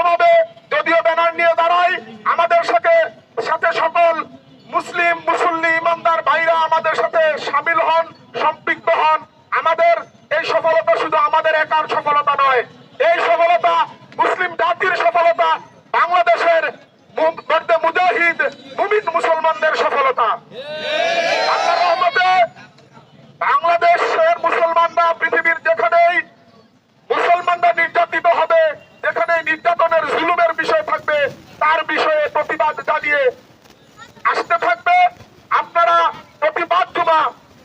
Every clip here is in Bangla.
ব্যক্তিগতভাবে যদিও ব্যানার নিয়ে দাঁড়াই, আমাদের সাথে সাথে সকল মুসলিম, মুসল্লি, ইমানদার ভাইরা আমাদের সাথে সামিল হন, সম্পৃক্ত হন। আমাদের এই সফলতা শুধু আমাদের একার সফলতা নয়, এই সফলতা মুসলিম জাতির সফলতা বাংলাদেশের মু- মধ্যে মুজাহিদ মুমিন মুসলমানদের সফলতা আল্লাহর রহমতে বাংলাদেশের মুসলমানরা পৃথিবীর যেখানেই মুসলমানরা নির্যাতিত হবে যেখানে নির্যাতনের জুলুমের বিষয় থাকবে তার বিষয়ে প্রতিবাদ জানিয়ে আসতে থাকবে আপনারা প্রতিবাদ জমা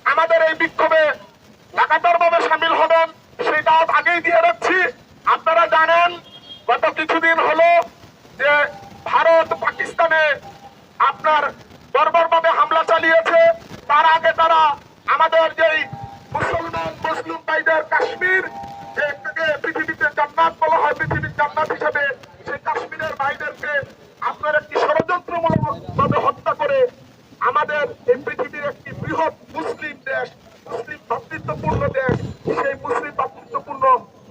আমাদের এই বিক্ষোভে ভাবে সামিল হবেন সেই আগেই দিয়ে রাখছি। আপনারা জানেন, গত কিছুদিন হলো যে ভারত পাকিস্তানে আপনার বর্বরভাবে হামলা চালিয়েছে। তার আগে তারা আমাদের যেই মুসলমান, মুসলিম ভাইদের কাশ্মীর যে পৃথিবীতে জান্নাত বলা হয়, পৃথিবীর জান্নাত হিসেবে সেই কাশ্মীরের ভাইদেরকে আপনার একটি ষড়যন্ত্রমূলক ভাবে হত্যা করে আমাদের এই পৃথিবীর একটি বৃহৎ মুসলিম দেশ, মুসলিম ভাতৃত্বপূর্ণ দেশ সেই মুসলিম ভাতৃত্বপূর্ণ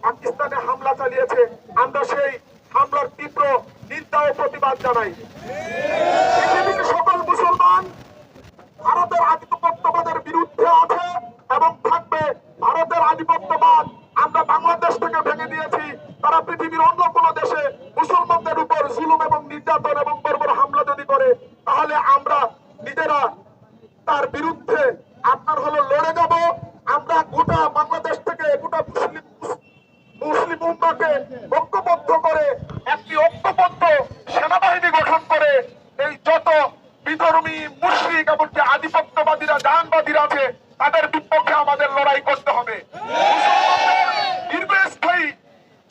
পাকিস্তানে হামলা চালিয়েছে। আমরা সেই হামলার তীব্র নিন্দা ও প্রতিবাদ জানাই। সকল মুসলমান ভারতের আধিপত্যবাদের বিরুদ্ধে আছে এবং থাকবে ভারতের আধিপত্যবাদ। আমরা বাংলাদেশ থেকে ভেঙে দিয়েছি। তারা পৃথিবীর অন্য কোন দেশে মুসলমানদের উপর জুলুম এবং নির্যাতন এবং বর্বর হামলা যদি করে তাহলে আমরা নিজেরা তার বিরুদ্ধে আপনার হলো লড়ে যাব আমরা গোটা বাংলাদেশ থেকে গোটা মুসলিম মুসলিম উম্মাকে ঐক্যবদ্ধ করে একটি ঐক্যবদ্ধ সেনাবাহিনী গঠন করে এই যত বিধর্মী মুশ্রিক এমনকি আধিপত্যবাদীরা জাহানবাদীরা আছে তাদের বিপক্ষে আমাদের লড়াই করতে হবে মুসলমানদের দীর্ঘস্থায়ী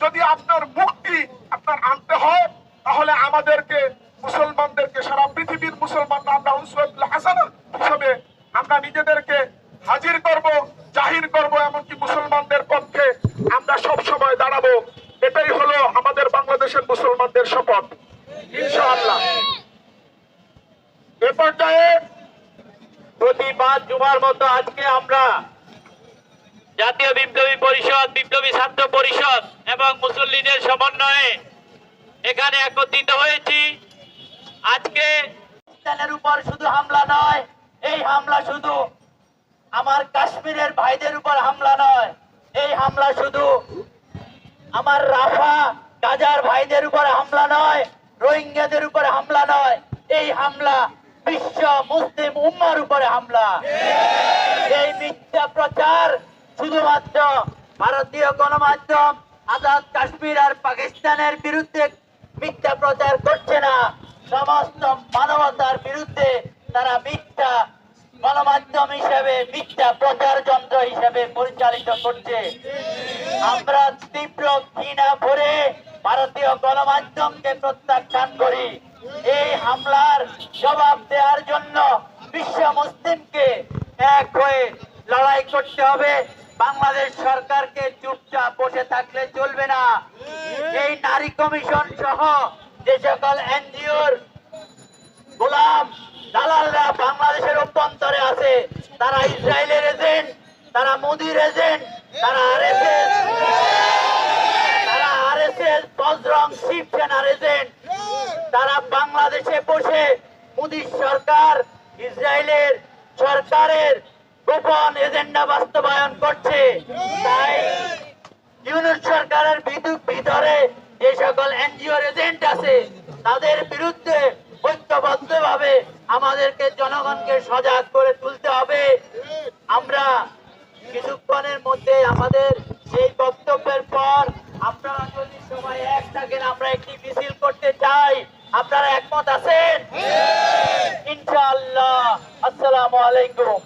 যদি আপনার মুক্তি আপনার আনতে হয় তাহলে আমাদেরকে মুসলমানদেরকে সারা পৃথিবীর মুসলমানরা আমরা উসওয়াতুল হাসানা হিসেবে আমরা নিজেদেরকে হাজির করব জাহির করব এমনকি মুসলমানদের পক্ষে আমরা সব সময় দাঁড়াবো এটাই হলো আমাদের বাংলাদেশের মুসলমানদের শপথ ইনশাআল্লাহ এ পর্যায়ে প্রতিবাদ জুমার মতো আজকে আমরা জাতীয় বিপ্লবী পরিষদ, বিপ্লবী ছাত্র পরিষদ এবং মুসল্লিদের সমন্বয়ে এখানে একত্রিত হয়েছি। আজকে উপর শুধু হামলা নয়, এই হামলা শুধু আমার কাশ্মীরের ভাইদের উপর হামলা নয়, এই হামলা শুধু আমার রাফা গাজার ভাইদের উপর হামলা নয়, রোহিঙ্গাদের উপর হামলা নয়, এই হামলা বিশ্ব মুসলিম উম্মার উপরে হামলা। এই মিথ্যা প্রচার শুধুমাত্র ভারতীয় গণমাধ্যম আজাদ কাশ্মীর আর পাকিস্তানের বিরুদ্ধে মিথ্যা প্রচার করছে না। সমস্ত মানবতার বিরুদ্ধে তারা মিথ্যা গণমাধ্যম হিসেবে মিথ্যা প্রচার যন্ত্র হিসেবে পরিচালিত করছে। আমরা তীব্র ঘৃণা ভরে ভারতীয় গণমাধ্যমকে প্রত্যাখ্যান করি। এই হামলার জবাব দেওয়ার জন্য বিশ্ব মুসলিমকে এক হয়ে লড়াই করতে হবে। বাংলাদেশ সরকারকে চুপচাপ বসে থাকলে চলবে না। এই নারী কমিশন সহ যে সকল এনজিওর গোলাম দালালরা বাংলাদেশের অভ্যন্তরে আছে, তারা ইসরায়েলের এজেন্ট, তারা মোদির এজেন্ট, তারা আরএসএস শিবসেনার এজেন্ট তারা বাংলাদেশে বসে মোদী সরকার, ইসরায়েলের সরকারের গোপন এজেন্ডা বাস্তবায়ন করছে। তাই ইউনুস সরকারের ভিতরে যে সকল এনজিও এজেন্ট আছে, তাদের বিরুদ্ধে ঐক্যবদ্ধ ভাবে আমাদেরকে জনগণকে সজাগ করে তুলতে হবে। আমরা কিছুক্ষণের মধ্যে আমাদের এই বক্তব্যের পর আপনারা সময় এক থাকেন আমরা একটি মিছিল করতে চাই। আপনারা একমত আছেন? ইনশাল্লাহ আসসালামু আলাইকুম।